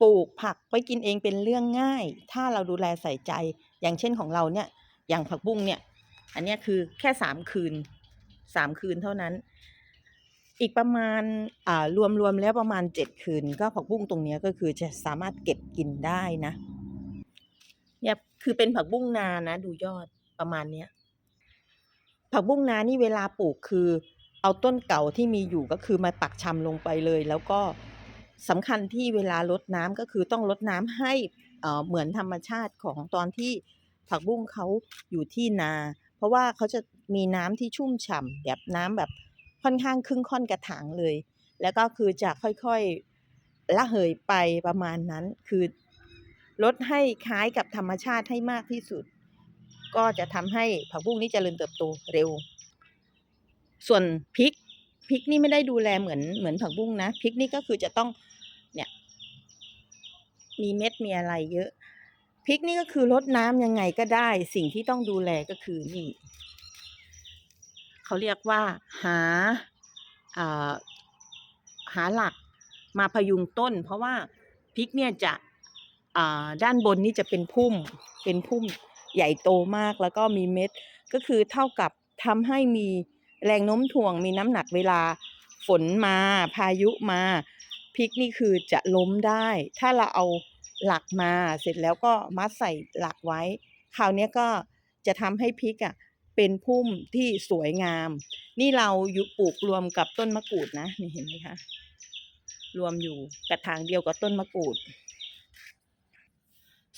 ปลูกผักไว้กินเองเป็นเรื่องง่าย ถ้าเราดูแลใส่ใจ อย่างเช่นของเราเนี่ย อย่างผักบุ้งเนี่ย อันนี้คือแค่สามคืนสามคืนเท่านั้น อีกประมาณอ่ารวมรวมแล้วประมาณเจ็ดคืน ก็ผักบุ้งตรงนี้ก็คือจะสามารถเก็บกินได้นะ เนี่ยคือเป็นผักบุ้งนานะ ดูยอดประมาณเนี้ยผักบุ้งนานี่เวลาปลูกคือ เอาต้นเก่าที่มีอยู่ก็คือมาปักชำลงไปเลย แล้วก็ สำคัญที่เวลารดน้ำก็คือต้องรดน้ำให้เอ่อเหมือนธรรมชาติของตอนที่ผักบุ้งเขาอยู่ที่นา เพราะว่าเขาจะมีน้ำที่ชุ่มฉ่ำแบบน้ำแบบค่อนข้างครึ่งค่อนกระถางเลย แล้วก็คือจะค่อยๆละเหยไปประมาณนั้น คือลดให้คล้ายกับธรรมชาติให้มากที่สุด ก็จะทำให้ผักบุ้งนี้เจริญเติบโตเร็ว ส่วนพริก พริกนี่ไม่ได้ดูแลเหมือนเหมือนผักบุ้งนะพริกนี่ก็คือจะต้องเนี่ยมีเม็ดมีอะไรเยอะพริกนี่ก็คือลดน้ำยังไงก็ได้ สิ่งที่ต้องดูแลก็คือนี่เขาเรียกว่าหาอ่าหาหลักมาพยุงต้น เพราะว่าพริกเนี่ยจะอ่าด้านบนนี่จะเป็นพุ่มเป็นพุ่มใหญ่โตมากแล้วก็มีเม็ดก็คือเท่ากับทำให้มี แรงโน้มถ่วงมีน้ำหนักเวลาฝนมาพายุมาพริกนี่คือจะล้มได้ ถ้าเราเอาหลักมาเสร็จแล้วก็มัดใส่หลักไว้ คราวนี้ก็จะทำให้พริกอะเป็นพุ่มที่สวยงาม นี่เราอยู่ปลูกรวมกับต้นมะกรูดนะ นี่เห็นไหมคะ รวมอยู่กระถางเดียวกับต้นมะกรูด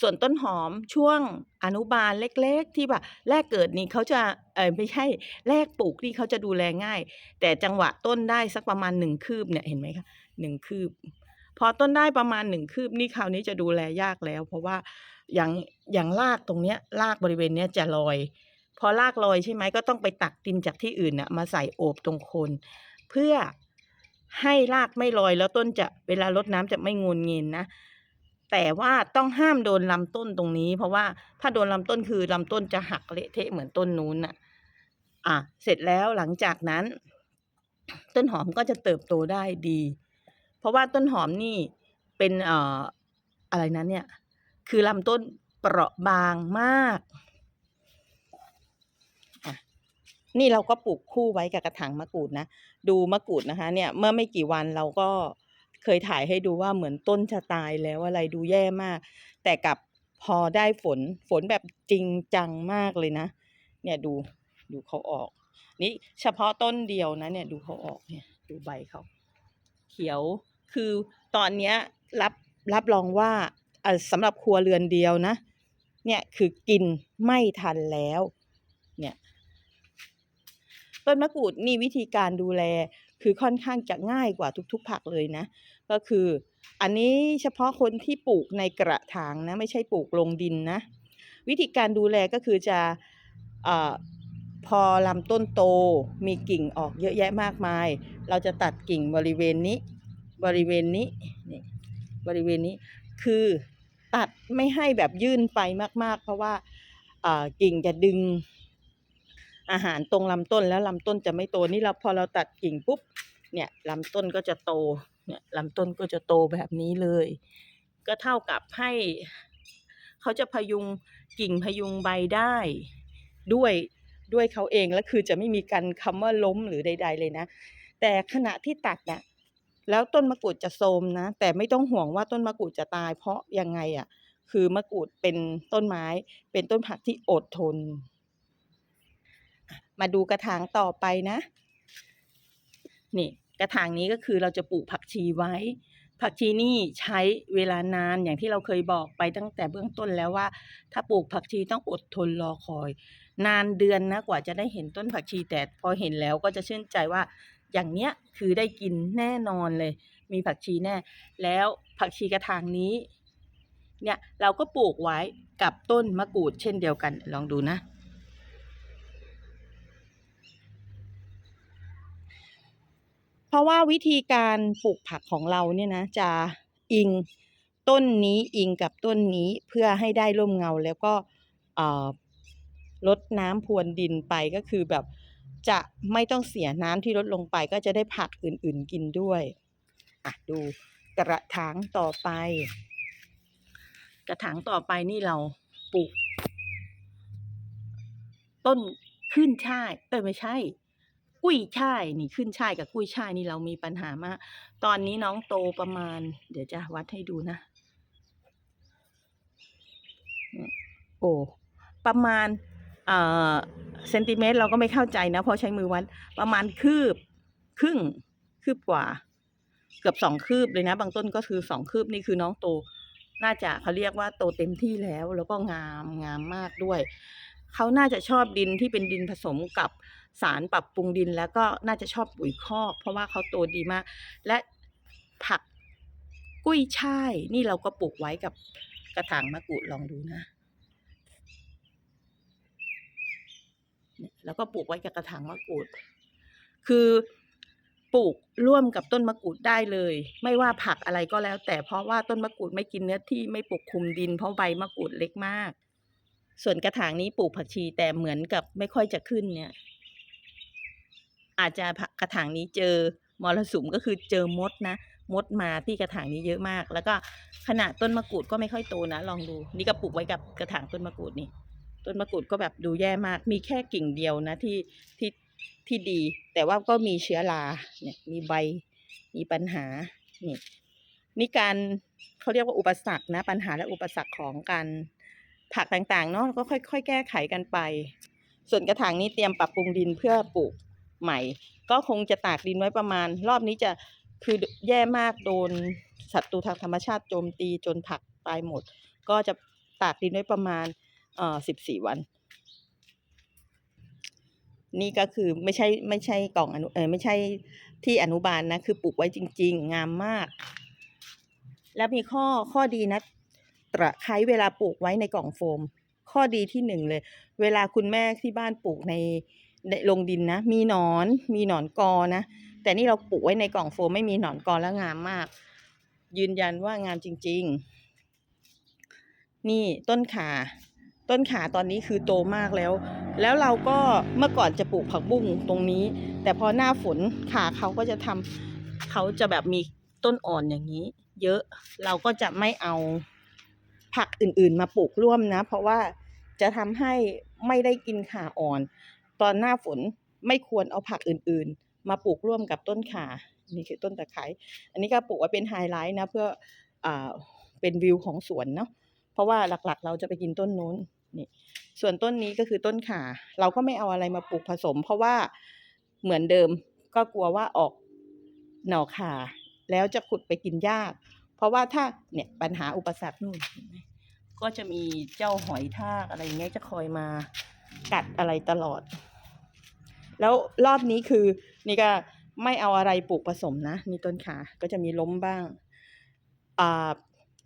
ส่วนต้นหอมช่วงอนุบาลเล็ก ๆ ที่แบบแรกเกิดนี่เขาจะเออไม่ใช่แรกปลูกนี่เขาจะดูแลง่าย แต่จังหวะต้นได้สักประมาณหนึ่งคืบเนี่ยเห็นไหมคะหนึ่งคืบ พอต้นได้ประมาณหนึ่งคืบนี่คราวนี้จะดูแลยากแล้ว เพราะว่าอย่างอย่างรากตรงเนี้ยรากบริเวณเนี้ยจะลอย พอรากลอยใช่ไหมก็ต้องไปตักดินจากที่อื่นน่ะมาใส่โอบตรงโคน เพื่อให้รากไม่ลอยแล้วต้นจะเวลารดน้ำจะไม่งนเงินนะ แต่ว่าต้องห้ามโดนลำต้นตรงนี้ เพราะว่าถ้าโดนลำต้นคือลำต้นจะหักเละเทะเหมือนต้นนู้นน่ะ อะ เสร็จแล้วหลังจากนั้น ต้นหอมก็จะเติบโตได้ดี เพราะว่าต้นหอมนี่เป็นเอ่ออะไรนั้นเนี่ย คือลำต้นเปราะบางมากนี่เราก็ปลูกคู่ไว้กับกระถางมะกรูดนะ ดูมะกรูดนะคะ เนี่ย เมื่อไม่กี่วันเราก็ เคยถ่ายให้ดูว่าเหมือนต้นจะตายแล้วอะไรดูแย่มาก แต่กับพอได้ฝนฝนแบบจริงจังมากเลยนะ เนี่ยดูดูเขาออก นี่เฉพาะต้นเดียวนะเนี่ยดูเขาออกเนี่ยดูใบเขาเขียวคือตอนเนี้ยรับรับรองว่าอ่อสำหรับครัวเรือนเดียวนะ เนี่ยคือกินไม่ทันแล้ว เนี่ยต้นมะกรูดนี่วิธีการดูแล คือค่อนข้างจะง่ายกว่าทุกๆ ผักเลยนะ ก็คืออันนี้เฉพาะคนที่ปลูกในกระถางนะ ไม่ใช่ปลูกลงดินนะ วิธีการดูแลก็คือจะอพอลำต้นโตมีกิ่งออกเยอะแยะมากมาย เราจะตัดกิ่งบริเวณนี้ บริเวณนี้นี่บริเวณนี้คือตัดไม่ให้แบบยื่นไปมาก ๆ เพราะว่ากิ่งจะดึง อาหารตรงลำต้นแล้วลำต้นจะไม่โตนี่เราพอเราตัดกิ่งปุ๊บเนี่ยลำต้นก็จะโตเนี่ยลำต้นก็จะโตแบบนี้เลย ก็เท่ากับให้เขาจะพยุงกิ่งพยุงใบได้ด้วยด้วยเขาเองแล้วคือจะไม่มีการคำว่าล้มหรือใด ๆ เลยนะ แต่ขณะที่ตัดน่ะแล้วต้นมะกรูดจะโทมนะ แต่ไม่ต้องห่วงว่าต้นมะกรูดจะตายเพราะยังไงอะคือมะกรูดเป็นต้นไม้เป็นต้นผักที่อดทน มาดูกระถางต่อไปนะ นี่กระถางนี้ก็คือเราจะปลูกผักชีไว้ ผักชีนี่ใช้เวลานานอย่างที่เราเคยบอกไปตั้งแต่เบื้องต้นแล้วว่า ถ้าปลูกผักชีต้องอดทนรอคอย นานเดือนนะกว่าจะได้เห็นต้นผักชีแต่พอเห็นแล้วก็จะชื่นใจว่า อย่างเนี้ยคือได้กินแน่นอนเลย มีผักชีแน่ แล้วผักชีกระถางนี้เนี่ยเราก็ปลูกไว้กับต้นมะกรูดเช่นเดียวกันลองดูนะ เพราะว่าวิธีการปลูกผักของเราเนี่ยนะจะอิงต้นนี้อิงกับต้นนี้เพื่อให้ได้ร่มเงาแล้วก็ลดน้ำพรวนดินไปก็คือแบบจะไม่ต้องเสียน้ำที่ลดลงไปก็จะได้ผักอื่นๆกินด้วยอะดูกระถางต่อไป กระถางต่อไปนี่เราปลูก ต้นขึ้นช่ายเออไม่ใช่ กุ้ยช่ายนี่ขึ้นช่ายกับกุ้ยช่ายนี่เรามีปัญหามาก ตอนนี้น้องโตประมาณ เดี๋ยวจะวัดให้ดูนะ โอ้ประมาณเอ่อเซนติเมตรเราก็ไม่เข้าใจนะเพราะใช้มือวัดประมาณคืบครึ่งคืบกว่า เกือบสองคืบเลยนะ บางต้นก็คือสองคืบนี่คือน้องโต น่าจะเขาเรียกว่าโตเต็มที่แล้ว แล้วก็งามงามมากด้วย เขาน่าจะชอบดินที่เป็นดินผสมกับสารปรับปรุงดิน แล้วก็น่าจะชอบปุ๋ยคอก เพราะว่าเขาโตดีมาก และผักกุ้ยช่าย นี่เราก็ปลูกไว้กับกระถางมะกรูดลองดูนะแล้วก็ปลูกไว้กับกระถางมะกรูด คือปลูกร่วมกับต้นมะกรูดได้เลย ไม่ว่าผักอะไรก็แล้ว แต่เพราะว่าต้นมะกรูดไม่กินเนื้อที่ไม่ปกคลุมดิน เพราะใบมะกรูดเล็กมาก ส่วนกระถางนี้ปลูกผักชีแต่เหมือนกับไม่ค่อยจะขึ้นเนี่ย อาจจะกระถางนี้เจอมรสุมก็คือเจอมดนะ มดมาที่กระถางนี้เยอะมาก แล้วก็ขนาดต้นมะกรูดก็ไม่ค่อยโตนะลองดู นี่ก็ปลูกไว้กับกระถางต้นมะกรูดนี่ ต้นมะกรูดก็แบบดูแย่มาก มีแค่กิ่งเดียวนะที่ที่ที่ดี แต่ว่าก็มีเชื้อราเนี่ยมีใบมีปัญหานี่นี่การเขาเรียกว่าอุปสรรคนะปัญหาและอุปสรรคของการ ผักต่างๆเนาะก็ค่อย ๆ แก้ไขกันไป ส่วนกระถางนี้เตรียมปรับปรุงดินเพื่อปลูกใหม่ ก็คงจะตากดินไว้ประมาณ รอบนี้จะคือแย่มากโดนศัตรูทางธรรมชาติโจมตีจนผักตายหมด ก็จะตากดินไว้ประมาณเอ่อสิบสี่วัน นี่ก็คือไม่ใช่ไม่ใช่กล่องอนุเออไม่ใช่ที่อนุบาลนะ คือปลูกไว้จริง ๆ งามมาก แล้วมีข้อข้อดีนะ ตะไคร้เวลาปลูกไว้ในกล่องโฟม ข้อดีที่หนึ่งเลย เวลาคุณแม่ที่บ้านปลูกในลงดินนะ มีหนอนมีหนอนกอนะ แต่นี่เราปลูกไว้ในกล่องโฟมไม่มีหนอนกอแล้วงามมาก ยืนยันว่างามจริง ๆ นี่ต้นขาต้นขาตอนนี้คือโตมากแล้ว แล้วเราก็เมื่อก่อนจะปลูกผักบุ้งตรงนี้ แต่พอหน้าฝนขาเขาก็จะทำเขาจะแบบมีต้นอ่อนอย่างนี้ เยอะเราก็จะไม่เอา ผักอื่นๆ มาปลูกร่วมนะ เพราะว่าจะทำให้ไม่ได้กินขาอ่อน ตอนหน้าฝนไม่ควรเอาผักอื่นๆ มาปลูกร่วมกับต้นขานี่คือต้นตะไคร้อันนี้ก็ปลูกไว้เป็นไฮไลท์นะ เพื่ออเป็นวิวของสวนเนาะเพราะว่าหลักๆ เราจะไปกินต้นนู้นนี่ส่วนต้นนี้ก็คือต้นขาเราก็ไม่เอาอะไรมาปลูกผสม เพราะว่าเหมือนเดิมก็กลัวว่าออกหน่อขาแล้วจะขุดไปกินยาก เพราะว่าถ้าเนี่ยปัญหาอุปสรรคนู่นก็จะมีเจ้าหอยทากอะไรอย่างเงี้ยจะคอยมากัดอะไรตลอด แล้วรอบนี้คือ นี่ก็ไม่เอาอะไรปลูกผสมนะนี่ต้นขา ก็จะมีล้มบ้างอ่า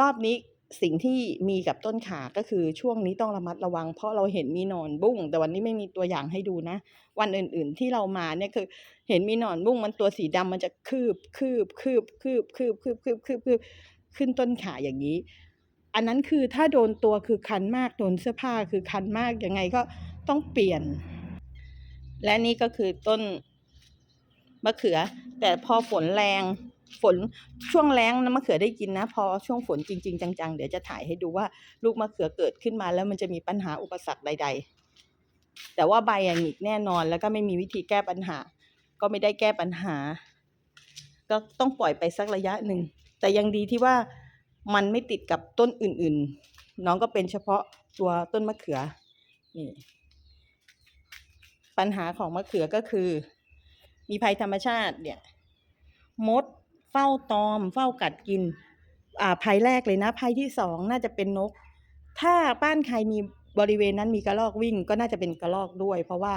รอบนี้ สิ่งที่มีกับต้นขาก็คือช่วงนี้ต้องระมัดระวัง เพราะเราเห็นมีหนอนบุ้ง แต่วันนี้ไม่มีตัวอย่างให้ดูนะ วันอื่นๆที่เรามาเนี่ยคือ เห็นมีหนอนบุ้งมันตัวสีดำมันจะคืบคืบคืบคืบคืบคืบคืบคืบคืบขึ้นต้นขาอย่างนี้ อันนั้นคือถ้าโดนตัวคือคันมากโดนเสื้อผ้าคือคันมากยังไงก็ต้องเปลี่ยน และนี่ก็คือต้นมะเขือ แต่พอฝนแรง ฝนช่วงแรงนะมะเขือได้กินนะ พอช่วงฝนจริง ๆ จัง ๆ เดี๋ยวจะถ่ายให้ดูว่าลูกมะเขือเกิดขึ้นมาแล้วมันจะมีปัญหาอุปสรรคใด ๆ แต่ว่าใบอย่างหงิกแน่นอนแล้วก็ไม่มีวิธีแก้ปัญหา ก็ไม่ได้แก้ปัญหา ก็ต้องปล่อยไปสักระยะหนึ่ง แต่ยังดีที่ว่ามันไม่ติดกับต้นอื่น ๆ น้องก็เป็นเฉพาะตัวต้นมะเขือนี่ปัญหาของมะเขือก็คือ มีภัยธรรมชาติเนี่ยมด เฝ้าตอม เฝ้ากัดกิน อ่าภัยแรกเลยนะภัยที่สองน่าจะเป็นนก ถ้าบ้านใครมีบริเวณนั้นมีกระรอกวิ่งก็น่าจะเป็นกระรอกด้วย เพราะว่า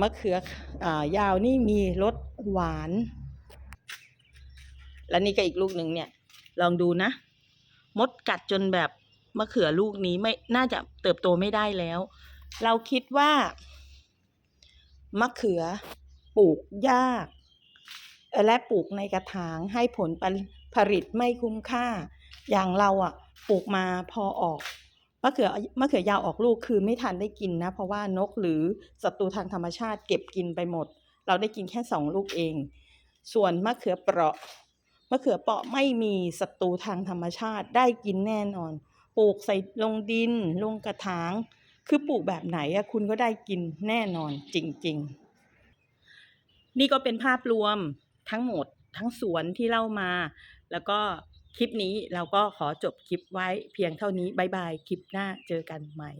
มะเขืออ่ายาวนี่มีรสหวาน แล้วนี่ก็อีกลูกหนึ่งเนี่ย ลองดูนะ มดกัดจนแบบมะเขือลูกนี้ไม่น่าจะเติบโตไม่ได้แล้ว เราคิดว่ามะเขือปลูกยาก และปลูกในกระถางให้ผลผลิตไม่คุ้มค่า อย่างเราอะปลูกมาพอออกมะเขือมะเขือยาวออกลูกคือไม่ทันได้กินนะเพราะว่านกหรือศัตรูทางธรรมชาติเก็บกินไปหมด เราได้กินแค่สองลูกเอง ส่วนมะเขือเปราะมะเขือเปราะไม่มีศัตรูทางธรรมชาติได้กินแน่นอน ปลูกใส่ลงดิน ลงกระถาง คือปลูกแบบไหนอะคุณก็ได้กินแน่นอนจริง ๆ นี่ก็เป็นภาพรวม ทั้งหมดทั้งสวนที่เล่ามา แล้วก็คลิปนี้เราก็ขอจบคลิปไว้เพียงเท่านี้บายบาย คลิปหน้าเจอกันใหม่